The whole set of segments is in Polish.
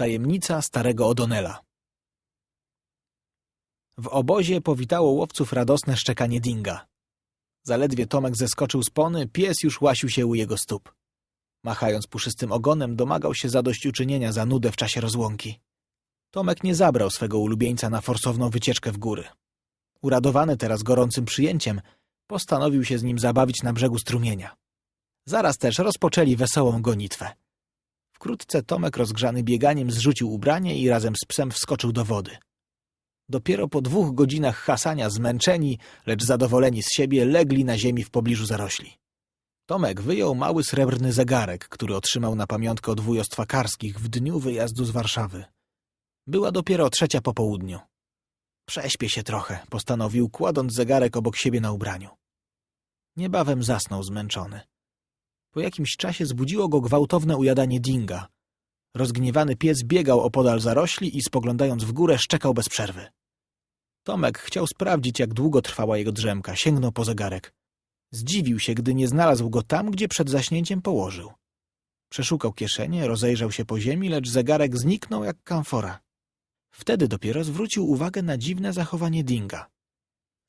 Tajemnica starego O'Donnella W obozie powitało łowców radosne szczekanie dinga. Zaledwie Tomek zeskoczył z pony, pies już łasił się u jego stóp. Machając puszystym ogonem, domagał się zadośćuczynienia za nudę w czasie rozłąki. Tomek nie zabrał swego ulubieńca na forsowną wycieczkę w góry. Uradowany teraz gorącym przyjęciem, postanowił się z nim zabawić na brzegu strumienia. Zaraz też rozpoczęli wesołą gonitwę. Wkrótce Tomek rozgrzany bieganiem zrzucił ubranie i razem z psem wskoczył do wody. Dopiero po dwóch godzinach hasania zmęczeni, lecz zadowoleni z siebie, legli na ziemi w pobliżu zarośli. Tomek wyjął mały srebrny zegarek, który otrzymał na pamiątkę od wujostwa karskich w dniu wyjazdu z Warszawy. Była dopiero trzecia po południu. Prześpię się trochę, postanowił, kładąc zegarek obok siebie na ubraniu. Niebawem zasnął zmęczony. Po jakimś czasie zbudziło go gwałtowne ujadanie dinga. Rozgniewany pies biegał opodal zarośli i spoglądając w górę szczekał bez przerwy. Tomek chciał sprawdzić, jak długo trwała jego drzemka, sięgnął po zegarek. Zdziwił się, gdy nie znalazł go tam, gdzie przed zaśnięciem położył. Przeszukał kieszenie, rozejrzał się po ziemi, lecz zegarek zniknął jak kamfora. Wtedy dopiero zwrócił uwagę na dziwne zachowanie Dinga.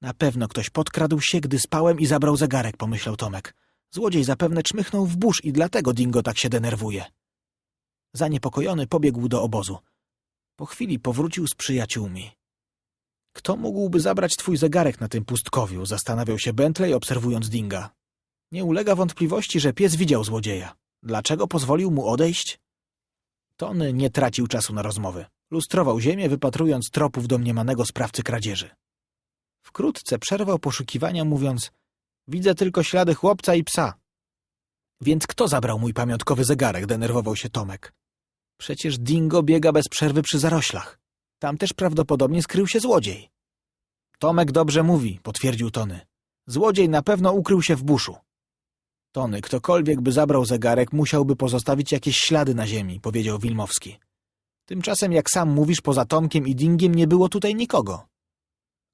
Na pewno ktoś podkradł się, gdy spałem i zabrał zegarek, pomyślał Tomek. Złodziej zapewne czmychnął w burz i dlatego Dingo tak się denerwuje. Zaniepokojony pobiegł do obozu. Po chwili powrócił z przyjaciółmi. Kto mógłby zabrać twój zegarek na tym pustkowiu? Zastanawiał się Bentley, obserwując Dinga. Nie ulega wątpliwości, że pies widział złodzieja. Dlaczego pozwolił mu odejść? Tony nie tracił czasu na rozmowy. Lustrował ziemię, wypatrując tropów domniemanego sprawcy kradzieży. Wkrótce przerwał poszukiwania, mówiąc Widzę tylko ślady chłopca i psa. Więc kto zabrał mój pamiątkowy zegarek? Denerwował się Tomek. Przecież Dingo biega bez przerwy przy zaroślach. Tam też prawdopodobnie skrył się złodziej. Tomek dobrze mówi, potwierdził Tony. Złodziej na pewno ukrył się w buszu. Tony, ktokolwiek by zabrał zegarek, musiałby pozostawić jakieś ślady na ziemi, powiedział Wilmowski. Tymczasem, jak sam mówisz, poza Tomkiem i Dingiem nie było tutaj nikogo.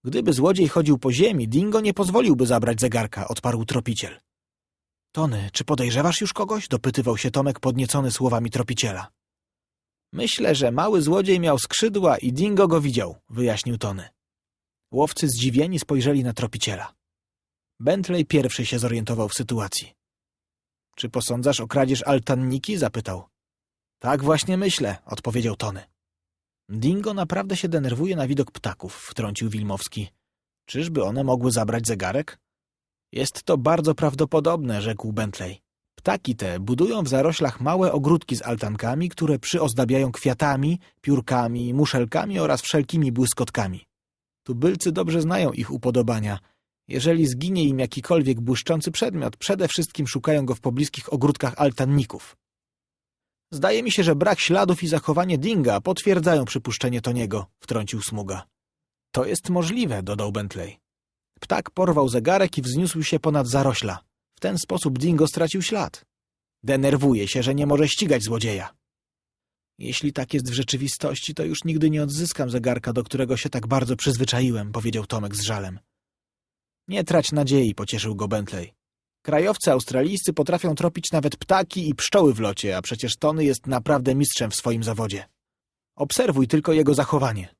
Gdyby złodziej chodził po ziemi, Dingo nie pozwoliłby zabrać zegarka, odparł tropiciel. Tony, czy podejrzewasz już kogoś? dopytywał się Tomek podniecony słowami tropiciela. Myślę, że mały złodziej miał skrzydła i Dingo go widział, wyjaśnił Tony. Łowcy zdziwieni spojrzeli na tropiciela. Bentley pierwszy się zorientował w sytuacji. Czy posądzasz o kradzież altanniki? zapytał. Tak właśnie myślę, odpowiedział Tony. Dingo naprawdę się denerwuje na widok ptaków, wtrącił Wilmowski. Czyżby one mogły zabrać zegarek? Jest to bardzo prawdopodobne, rzekł Bentley. Ptaki te budują w zaroślach małe ogródki z altankami, które przyozdabiają kwiatami, piórkami, muszelkami oraz wszelkimi błyskotkami. Tubylcy dobrze znają ich upodobania. Jeżeli zginie im jakikolwiek błyszczący przedmiot, przede wszystkim szukają go w pobliskich ogródkach altanników. Zdaje mi się, że brak śladów i zachowanie Dinga potwierdzają przypuszczenie Toniego, wtrącił Smuga. To jest możliwe, dodał Bentley. Ptak porwał zegarek i wzniósł się ponad zarośla. W ten sposób Dingo stracił ślad. Denerwuje się, że nie może ścigać złodzieja. Jeśli tak jest w rzeczywistości, to już nigdy nie odzyskam zegarka, do którego się tak bardzo przyzwyczaiłem, powiedział Tomek z żalem. Nie trać nadziei, pocieszył go Bentley. Krajowcy australijscy potrafią tropić nawet ptaki i pszczoły w locie, a przecież Tony jest naprawdę mistrzem w swoim zawodzie. Obserwuj tylko jego zachowanie.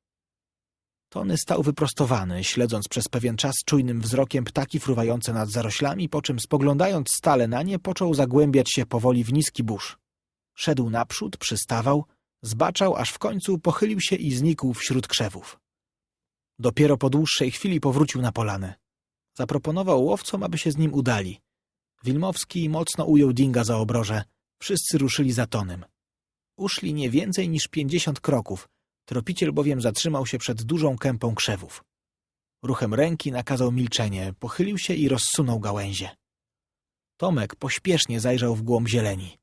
Tony stał wyprostowany, śledząc przez pewien czas czujnym wzrokiem ptaki fruwające nad zaroślami, po czym spoglądając stale na nie, począł zagłębiać się powoli w niski burz. Szedł naprzód, przystawał, zbaczał, aż w końcu pochylił się i znikł wśród krzewów. Dopiero po dłuższej chwili powrócił na polanę. Zaproponował łowcom, aby się z nim udali. Wilmowski mocno ujął Dinga za obroże. Wszyscy ruszyli za tonem. Uszli nie więcej niż pięćdziesiąt kroków. Tropiciel bowiem zatrzymał się przed dużą kępą krzewów. Ruchem ręki nakazał milczenie, pochylił się i rozsunął gałęzie. Tomek pośpiesznie zajrzał w głąb zieleni.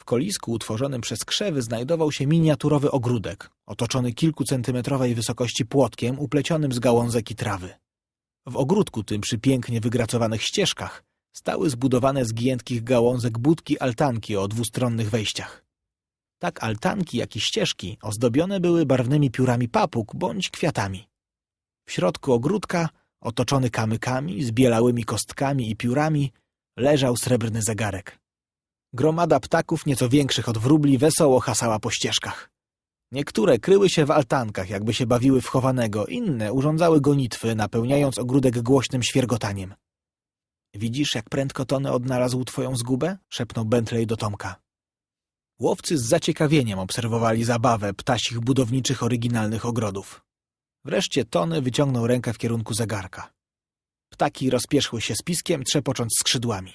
W kolisku utworzonym przez krzewy znajdował się miniaturowy ogródek, otoczony kilkucentymetrowej wysokości płotkiem uplecionym z gałązek i trawy. W ogródku tym przy pięknie wygracowanych ścieżkach stały zbudowane z giętkich gałązek budki altanki o dwustronnych wejściach. Tak altanki, jak i ścieżki ozdobione były barwnymi piórami papug bądź kwiatami. W środku ogródka, otoczony kamykami, z bielałymi kostkami i piórami, leżał srebrny zegarek. Gromada ptaków, nieco większych od wróbli, wesoło hasała po ścieżkach. Niektóre kryły się w altankach, jakby się bawiły w chowanego, inne urządzały gonitwy, napełniając ogródek głośnym świergotaniem. Widzisz, jak prędko Tony odnalazł twoją zgubę? szepnął Bentley do Tomka. Łowcy z zaciekawieniem obserwowali zabawę ptasich budowniczych oryginalnych ogrodów. Wreszcie Tony wyciągnął rękę w kierunku zegarka. Ptaki rozpierzchły się z piskiem, trzepocząc skrzydłami.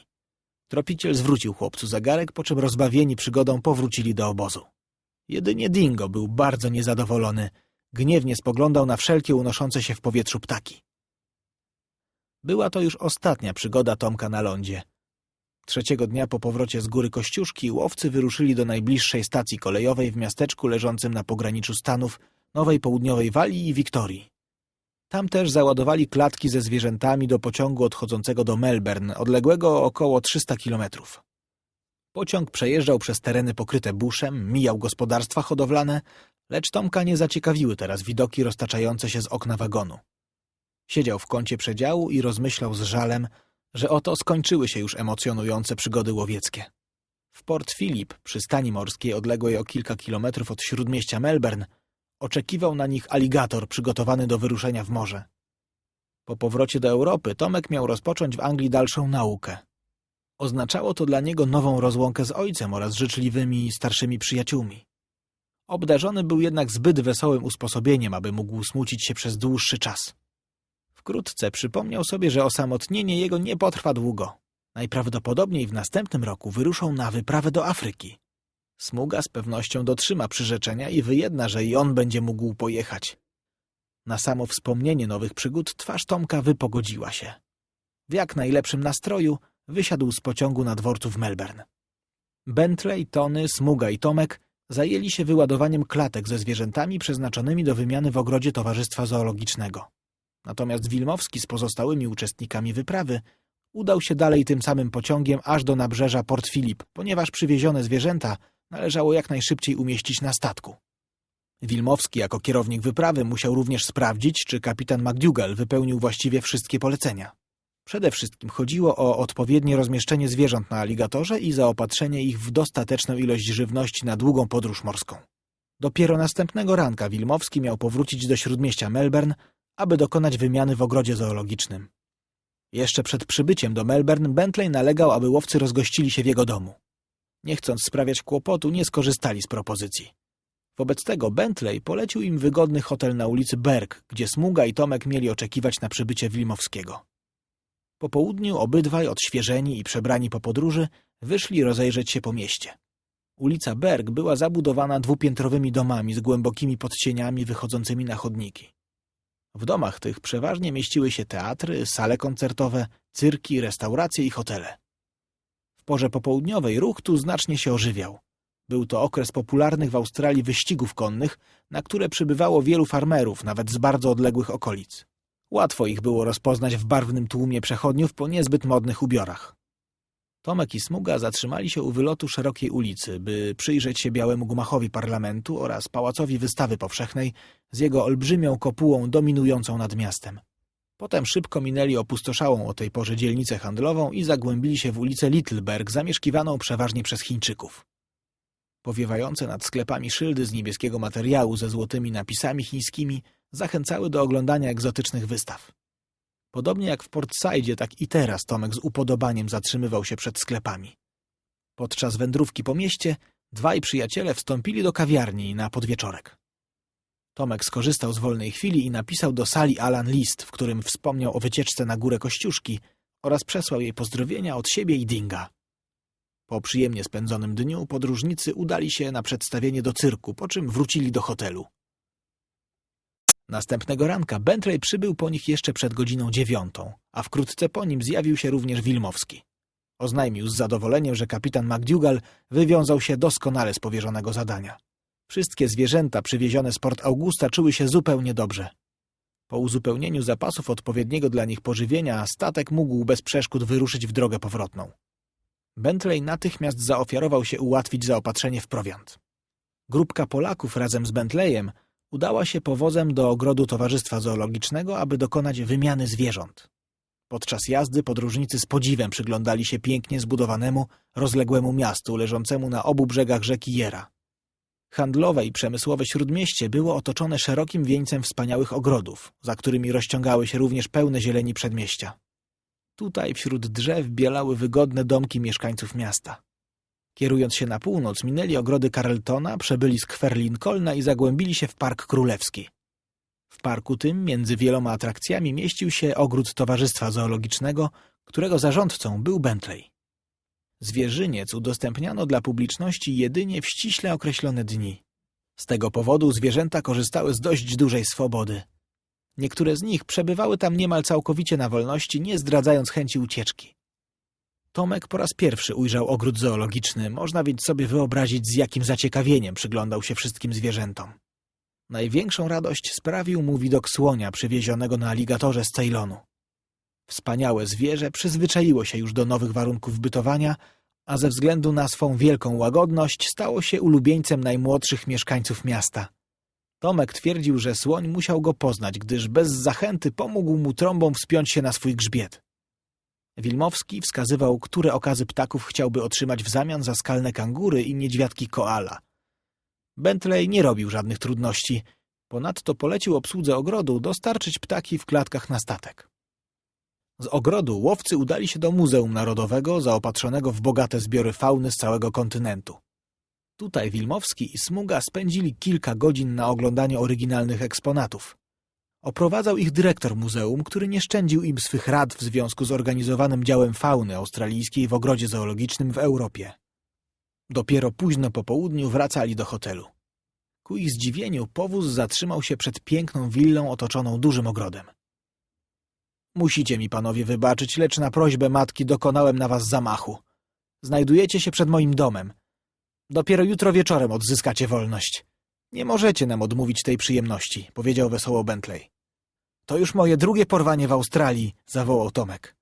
Tropiciel zwrócił chłopcu zegarek, po czym rozbawieni przygodą powrócili do obozu. Jedynie Dingo był bardzo niezadowolony. Gniewnie spoglądał na wszelkie unoszące się w powietrzu ptaki. Była to już ostatnia przygoda Tomka na lądzie. Trzeciego dnia po powrocie z góry Kościuszki łowcy wyruszyli do najbliższej stacji kolejowej w miasteczku leżącym na pograniczu Stanów Nowej Południowej Walii i Wiktorii. Tam też załadowali klatki ze zwierzętami do pociągu odchodzącego do Melbourne, odległego około 300 kilometrów. Pociąg przejeżdżał przez tereny pokryte buszem, mijał gospodarstwa hodowlane, lecz Tomka nie zaciekawiły teraz widoki roztaczające się z okna wagonu. Siedział w kącie przedziału i rozmyślał z żalem, że oto skończyły się już emocjonujące przygody łowieckie. W Port Phillip, przystani morskiej odległej o kilka kilometrów od śródmieścia Melbourne, oczekiwał na nich aligator przygotowany do wyruszenia w morze. Po powrocie do Europy Tomek miał rozpocząć w Anglii dalszą naukę. Oznaczało to dla niego nową rozłąkę z ojcem oraz życzliwymi starszymi przyjaciółmi. Obdarzony był jednak zbyt wesołym usposobieniem, aby mógł smucić się przez dłuższy czas. Wkrótce przypomniał sobie, że osamotnienie jego nie potrwa długo. Najprawdopodobniej w następnym roku wyruszą na wyprawę do Afryki. Smuga z pewnością dotrzyma przyrzeczenia i wyjedna, że i on będzie mógł pojechać. Na samo wspomnienie nowych przygód twarz Tomka wypogodziła się. W jak najlepszym nastroju wysiadł z pociągu na dworcu w Melbourne. Bentley, Tony, Smuga i Tomek zajęli się wyładowaniem klatek ze zwierzętami przeznaczonymi do wymiany w ogrodzie Towarzystwa Zoologicznego. Natomiast Wilmowski z pozostałymi uczestnikami wyprawy udał się dalej tym samym pociągiem aż do nabrzeża Port Phillip, ponieważ przywiezione zwierzęta należało jak najszybciej umieścić na statku. Wilmowski jako kierownik wyprawy musiał również sprawdzić, czy kapitan McDougall wypełnił właściwie wszystkie polecenia. Przede wszystkim chodziło o odpowiednie rozmieszczenie zwierząt na aligatorze i zaopatrzenie ich w dostateczną ilość żywności na długą podróż morską. Dopiero następnego ranka Wilmowski miał powrócić do śródmieścia Melbourne, aby dokonać wymiany w ogrodzie zoologicznym. Jeszcze przed przybyciem do Melbourne Bentley nalegał, aby łowcy rozgościli się w jego domu. Nie chcąc sprawiać kłopotu, nie skorzystali z propozycji. Wobec tego Bentley polecił im wygodny hotel na ulicy Berg, gdzie Smuga i Tomek mieli oczekiwać na przybycie Wilmowskiego. Po południu obydwaj, odświeżeni i przebrani po podróży, wyszli rozejrzeć się po mieście. Ulica Berg była zabudowana dwupiętrowymi domami z głębokimi podcieniami wychodzącymi na chodniki. W domach tych przeważnie mieściły się teatry, sale koncertowe, cyrki, restauracje i hotele. W porze popołudniowej ruch tu znacznie się ożywiał. Był to okres popularnych w Australii wyścigów konnych, na które przybywało wielu farmerów, nawet z bardzo odległych okolic. Łatwo ich było rozpoznać w barwnym tłumie przechodniów po niezbyt modnych ubiorach. Tomek i Smuga zatrzymali się u wylotu szerokiej ulicy, by przyjrzeć się białemu gmachowi parlamentu oraz pałacowi wystawy powszechnej z jego olbrzymią kopułą dominującą nad miastem. Potem szybko minęli opustoszałą o tej porze dzielnicę handlową i zagłębili się w ulicę Littleberg, zamieszkiwaną przeważnie przez Chińczyków. Powiewające nad sklepami szyldy z niebieskiego materiału ze złotymi napisami chińskimi zachęcały do oglądania egzotycznych wystaw. Podobnie jak w Portside, tak i teraz Tomek z upodobaniem zatrzymywał się przed sklepami. Podczas wędrówki po mieście dwaj przyjaciele wstąpili do kawiarni na podwieczorek. Tomek skorzystał z wolnej chwili i napisał do sali Alan list, w którym wspomniał o wycieczce na górę Kościuszki oraz przesłał jej pozdrowienia od siebie i Dinga. Po przyjemnie spędzonym dniu podróżnicy udali się na przedstawienie do cyrku, po czym wrócili do hotelu. Następnego ranka Bentley przybył po nich jeszcze przed godziną dziewiątą, a wkrótce po nim zjawił się również Wilmowski. Oznajmił z zadowoleniem, że kapitan McDougall wywiązał się doskonale z powierzonego zadania. Wszystkie zwierzęta przywiezione z Port Augusta czuły się zupełnie dobrze. Po uzupełnieniu zapasów odpowiedniego dla nich pożywienia statek mógł bez przeszkód wyruszyć w drogę powrotną. Bentley natychmiast zaofiarował się ułatwić zaopatrzenie w prowiant. Grupka Polaków razem z Bentleyem udała się powozem do ogrodu Towarzystwa Zoologicznego, aby dokonać wymiany zwierząt. Podczas jazdy podróżnicy z podziwem przyglądali się pięknie zbudowanemu, rozległemu miastu leżącemu na obu brzegach rzeki Jera. Handlowe i przemysłowe śródmieście było otoczone szerokim wieńcem wspaniałych ogrodów, za którymi rozciągały się również pełne zieleni przedmieścia. Tutaj wśród drzew bielały wygodne domki mieszkańców miasta. Kierując się na północ, minęli ogrody Carltona, przebyli skwer Lincolna i zagłębili się w Park Królewski. W parku tym, między wieloma atrakcjami, mieścił się ogród Towarzystwa Zoologicznego, którego zarządcą był Bentley. Zwierzyniec udostępniano dla publiczności jedynie w ściśle określone dni. Z tego powodu zwierzęta korzystały z dość dużej swobody. Niektóre z nich przebywały tam niemal całkowicie na wolności, nie zdradzając chęci ucieczki. Tomek po raz pierwszy ujrzał ogród zoologiczny, można więc sobie wyobrazić, z jakim zaciekawieniem przyglądał się wszystkim zwierzętom. Największą radość sprawił mu widok słonia przywiezionego na aligatorze z Ceylonu. Wspaniałe zwierzę przyzwyczaiło się już do nowych warunków bytowania, a ze względu na swą wielką łagodność stało się ulubieńcem najmłodszych mieszkańców miasta. Tomek twierdził, że słoń musiał go poznać, gdyż bez zachęty pomógł mu trąbą wspiąć się na swój grzbiet. Wilmowski wskazywał, które okazy ptaków chciałby otrzymać w zamian za skalne kangury i niedźwiadki koala. Bentley nie robił żadnych trudności. Ponadto polecił obsłudze ogrodu dostarczyć ptaki w klatkach na statek. Z ogrodu łowcy udali się do Muzeum Narodowego, zaopatrzonego w bogate zbiory fauny z całego kontynentu. Tutaj Wilmowski i Smuga spędzili kilka godzin na oglądaniu oryginalnych eksponatów. Oprowadzał ich dyrektor muzeum, który nie szczędził im swych rad w związku z organizowanym działem fauny australijskiej w ogrodzie zoologicznym w Europie. Dopiero późno po południu wracali do hotelu. Ku ich zdziwieniu powóz zatrzymał się przed piękną willą otoczoną dużym ogrodem. Musicie mi panowie wybaczyć, lecz na prośbę matki dokonałem na was zamachu. Znajdujecie się przed moim domem. Dopiero jutro wieczorem odzyskacie wolność. Nie możecie nam odmówić tej przyjemności, powiedział wesoło Bentley. To już moje drugie porwanie w Australii, zawołał Tomek.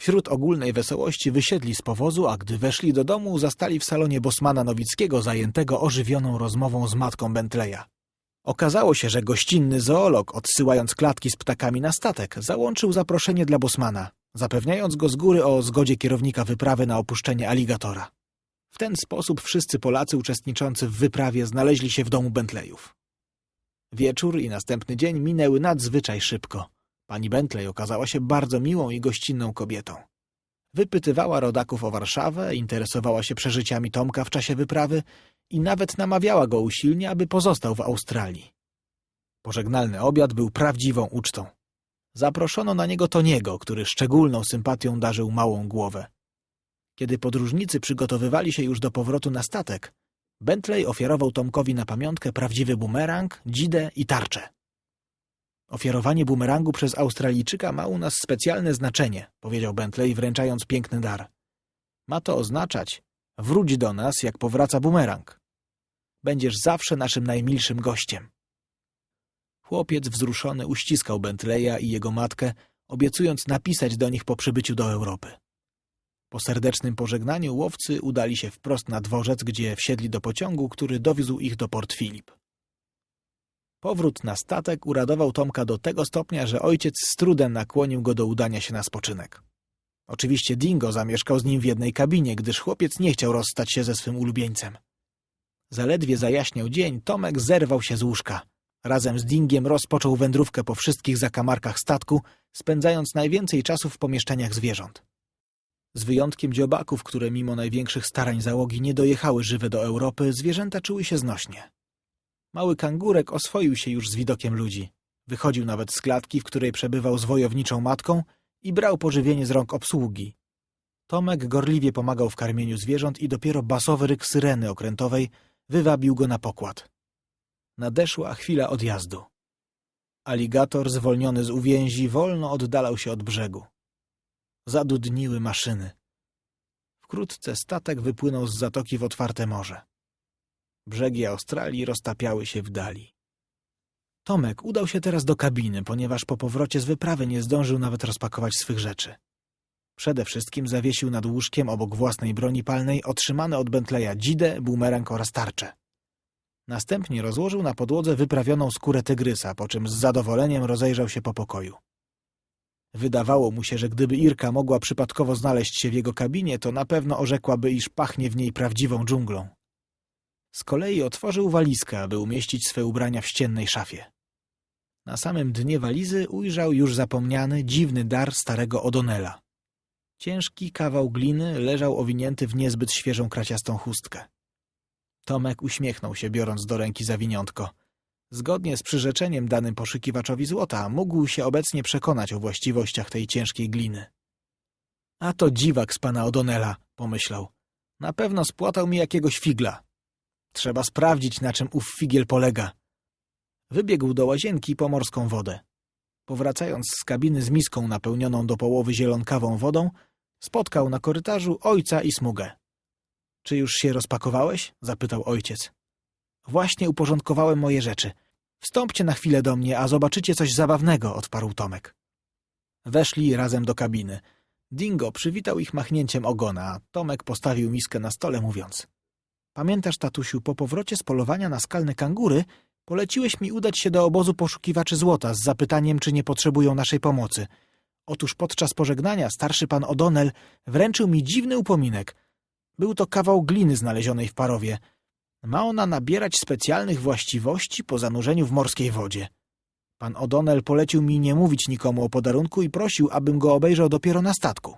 Wśród ogólnej wesołości wysiedli z powozu, a gdy weszli do domu, zastali w salonie Bosmana Nowickiego zajętego ożywioną rozmową z matką Bentleya. Okazało się, że gościnny zoolog, odsyłając klatki z ptakami na statek, załączył zaproszenie dla Bosmana, zapewniając go z góry o zgodzie kierownika wyprawy na opuszczenie aligatora. W ten sposób wszyscy Polacy uczestniczący w wyprawie znaleźli się w domu Bentleyów. Wieczór i następny dzień minęły nadzwyczaj szybko. Pani Bentley okazała się bardzo miłą i gościnną kobietą. Wypytywała rodaków o Warszawę, interesowała się przeżyciami Tomka w czasie wyprawy i nawet namawiała go usilnie, aby pozostał w Australii. Pożegnalny obiad był prawdziwą ucztą. Zaproszono na niego Toniego, który szczególną sympatią darzył małą głowę. Kiedy podróżnicy przygotowywali się już do powrotu na statek, Bentley ofiarował Tomkowi na pamiątkę prawdziwy bumerang, dzidę i tarczę. Ofiarowanie bumerangu przez Australijczyka ma u nas specjalne znaczenie, powiedział Bentley, wręczając piękny dar. Ma to oznaczać, wróć do nas, jak powraca bumerang. Będziesz zawsze naszym najmilszym gościem. Chłopiec wzruszony uściskał Bentleya i jego matkę, obiecując napisać do nich po przybyciu do Europy. Po serdecznym pożegnaniu łowcy udali się wprost na dworzec, gdzie wsiedli do pociągu, który dowiózł ich do Port Phillip. Powrót na statek uradował Tomka do tego stopnia, że ojciec z trudem nakłonił go do udania się na spoczynek. Oczywiście Dingo zamieszkał z nim w jednej kabinie, gdyż chłopiec nie chciał rozstać się ze swym ulubieńcem. Zaledwie zajaśniał dzień, Tomek zerwał się z łóżka. Razem z Dingiem rozpoczął wędrówkę po wszystkich zakamarkach statku, spędzając najwięcej czasu w pomieszczeniach zwierząt. Z wyjątkiem dziobaków, które mimo największych starań załogi nie dojechały żywe do Europy, zwierzęta czuły się znośnie. Mały kangurek oswoił się już z widokiem ludzi. Wychodził nawet z klatki, w której przebywał z wojowniczą matką i brał pożywienie z rąk obsługi. Tomek gorliwie pomagał w karmieniu zwierząt i dopiero basowy ryk syreny okrętowej wywabił go na pokład. Nadeszła chwila odjazdu. Aligator, zwolniony z uwięzi, wolno oddalał się od brzegu. Zadudniły maszyny. Wkrótce statek wypłynął z zatoki w otwarte morze. Brzegi Australii roztapiały się w dali. Tomek udał się teraz do kabiny, ponieważ po powrocie z wyprawy nie zdążył nawet rozpakować swych rzeczy. Przede wszystkim zawiesił nad łóżkiem obok własnej broni palnej otrzymane od Bentleya dzidę, bumerang oraz tarczę. Następnie rozłożył na podłodze wyprawioną skórę tygrysa, po czym z zadowoleniem rozejrzał się po pokoju. Wydawało mu się, że gdyby Irka mogła przypadkowo znaleźć się w jego kabinie, to na pewno orzekłaby, iż pachnie w niej prawdziwą dżunglą. Z kolei otworzył walizkę, aby umieścić swe ubrania w ściennej szafie. Na samym dnie walizy ujrzał już zapomniany, dziwny dar starego O'Donnella. Ciężki kawał gliny leżał owinięty w niezbyt świeżą kraciastą chustkę. Tomek uśmiechnął się, biorąc do ręki zawiniątko. Zgodnie z przyrzeczeniem danym poszukiwaczowi złota, mógł się obecnie przekonać o właściwościach tej ciężkiej gliny. A to dziwak z pana O'Donnella, pomyślał. Na pewno spłatał mi jakiegoś figla. Trzeba sprawdzić, na czym ów figiel polega. Wybiegł do łazienki po morską wodę. Powracając z kabiny z miską napełnioną do połowy zielonkawą wodą, spotkał na korytarzu ojca i smugę. — Czy już się rozpakowałeś? — zapytał ojciec. — Właśnie uporządkowałem moje rzeczy. Wstąpcie na chwilę do mnie, a zobaczycie coś zabawnego — odparł Tomek. Weszli razem do kabiny. Dingo przywitał ich machnięciem ogona, a Tomek postawił miskę na stole, mówiąc — Pamiętasz, tatusiu, po powrocie z polowania na skalne kangury poleciłeś mi udać się do obozu poszukiwaczy złota z zapytaniem, czy nie potrzebują naszej pomocy. Otóż podczas pożegnania starszy pan O'Donnell wręczył mi dziwny upominek. Był to kawał gliny znalezionej w parowie. Ma ona nabierać specjalnych właściwości po zanurzeniu w morskiej wodzie. Pan O'Donnell polecił mi nie mówić nikomu o podarunku i prosił, abym go obejrzał dopiero na statku.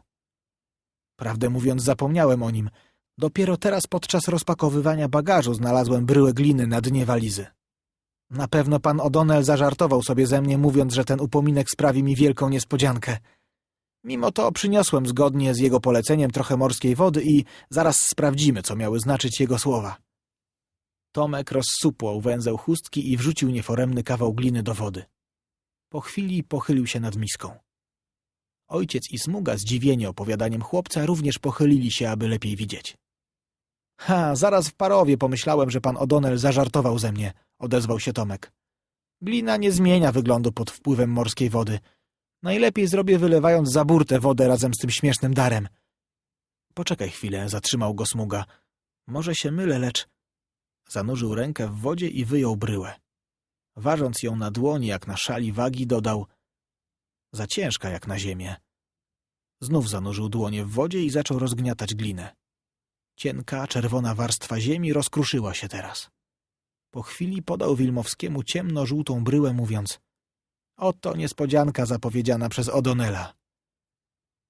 Prawdę mówiąc, zapomniałem o nim. Dopiero teraz podczas rozpakowywania bagażu znalazłem bryłę gliny na dnie walizy. Na pewno pan O'Donnell zażartował sobie ze mnie, mówiąc, że ten upominek sprawi mi wielką niespodziankę. Mimo to przyniosłem zgodnie z jego poleceniem trochę morskiej wody i zaraz sprawdzimy, co miały znaczyć jego słowa. Tomek rozsupłał węzeł chustki i wrzucił nieforemny kawał gliny do wody. Po chwili pochylił się nad miską. Ojciec i Smuga, zdziwieni opowiadaniem chłopca, również pochylili się, aby lepiej widzieć. Ha, zaraz w parowie pomyślałem, że pan O'Donnell zażartował ze mnie, odezwał się Tomek. Glina nie zmienia wyglądu pod wpływem morskiej wody. Najlepiej zrobię wylewając za burtę wodę razem z tym śmiesznym darem. Poczekaj chwilę, zatrzymał go Smuga. Może się mylę, lecz... Zanurzył rękę w wodzie i wyjął bryłę. Ważąc ją na dłoni jak na szali wagi, dodał za ciężka jak na ziemię. Znów zanurzył dłonie w wodzie i zaczął rozgniatać glinę. Cienka, czerwona warstwa ziemi rozkruszyła się teraz. Po chwili podał Wilmowskiemu ciemno-żółtą bryłę, mówiąc — oto niespodzianka zapowiedziana przez O'Donnella.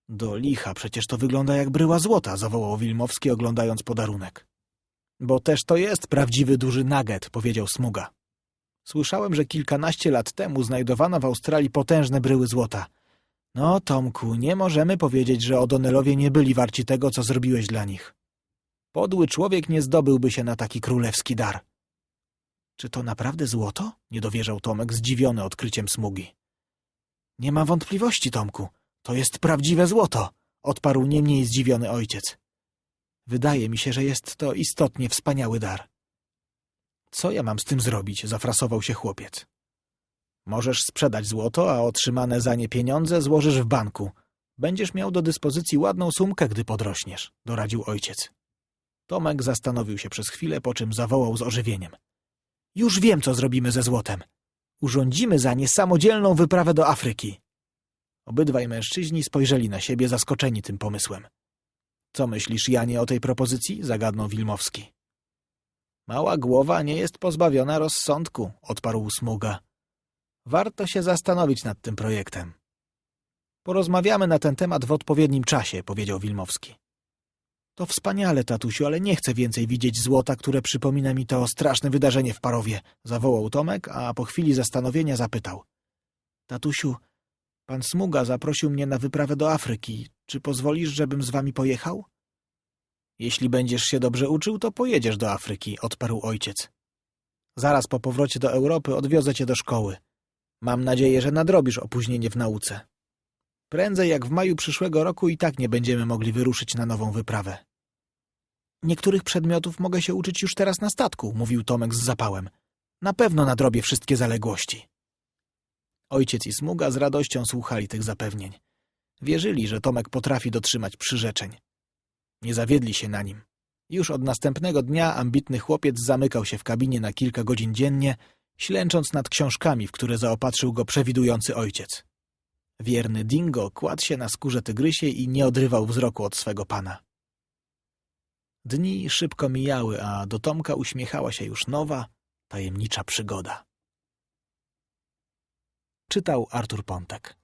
Do licha, przecież to wygląda jak bryła złota, zawołał Wilmowski, oglądając podarunek. Bo też to jest prawdziwy duży nugget, powiedział Smuga. Słyszałem, że kilkanaście lat temu znajdowano w Australii potężne bryły złota. No, Tomku, nie możemy powiedzieć, że O'Donnellowie nie byli warci tego, co zrobiłeś dla nich. Podły człowiek nie zdobyłby się na taki królewski dar. Czy to naprawdę złoto? Nie dowierzał Tomek, zdziwiony odkryciem smugi. Nie ma wątpliwości, Tomku. To jest prawdziwe złoto, odparł nie mniej zdziwiony ojciec. Wydaje mi się, że jest to istotnie wspaniały dar. Co ja mam z tym zrobić? zafrasował się chłopiec. Możesz sprzedać złoto, a otrzymane za nie pieniądze złożysz w banku. Będziesz miał do dyspozycji ładną sumkę, gdy podrośniesz, doradził ojciec. Tomek zastanowił się przez chwilę, po czym zawołał z ożywieniem. Już wiem, co zrobimy ze złotem. Urządzimy za nie samodzielną wyprawę do Afryki. Obydwaj mężczyźni spojrzeli na siebie zaskoczeni tym pomysłem. Co myślisz, Janie, o tej propozycji? zagadnął Wilmowski. Mała głowa nie jest pozbawiona rozsądku, odparł Smuga. Warto się zastanowić nad tym projektem. Porozmawiamy na ten temat w odpowiednim czasie, powiedział Wilmowski. To wspaniale, tatusiu, ale nie chcę więcej widzieć złota, które przypomina mi to straszne wydarzenie w Parowie, zawołał Tomek, a po chwili zastanowienia zapytał. Tatusiu, pan Smuga zaprosił mnie na wyprawę do Afryki. Czy pozwolisz, żebym z wami pojechał? Jeśli będziesz się dobrze uczył, to pojedziesz do Afryki, odparł ojciec. Zaraz po powrocie do Europy odwiozę cię do szkoły. Mam nadzieję, że nadrobisz opóźnienie w nauce. Prędzej jak w maju przyszłego roku i tak nie będziemy mogli wyruszyć na nową wyprawę. Niektórych przedmiotów mogę się uczyć już teraz na statku, mówił Tomek z zapałem. Na pewno nadrobię wszystkie zaległości. Ojciec i Smuga z radością słuchali tych zapewnień. Wierzyli, że Tomek potrafi dotrzymać przyrzeczeń. Nie zawiedli się na nim. Już od następnego dnia ambitny chłopiec zamykał się w kabinie na kilka godzin dziennie, ślęcząc nad książkami, w które zaopatrzył go przewidujący ojciec. Wierny Dingo kładł się na skórze tygrysie i nie odrywał wzroku od swego pana. Dni szybko mijały, a do Tomka uśmiechała się już nowa, tajemnicza przygoda. Czytał Artur Pontek.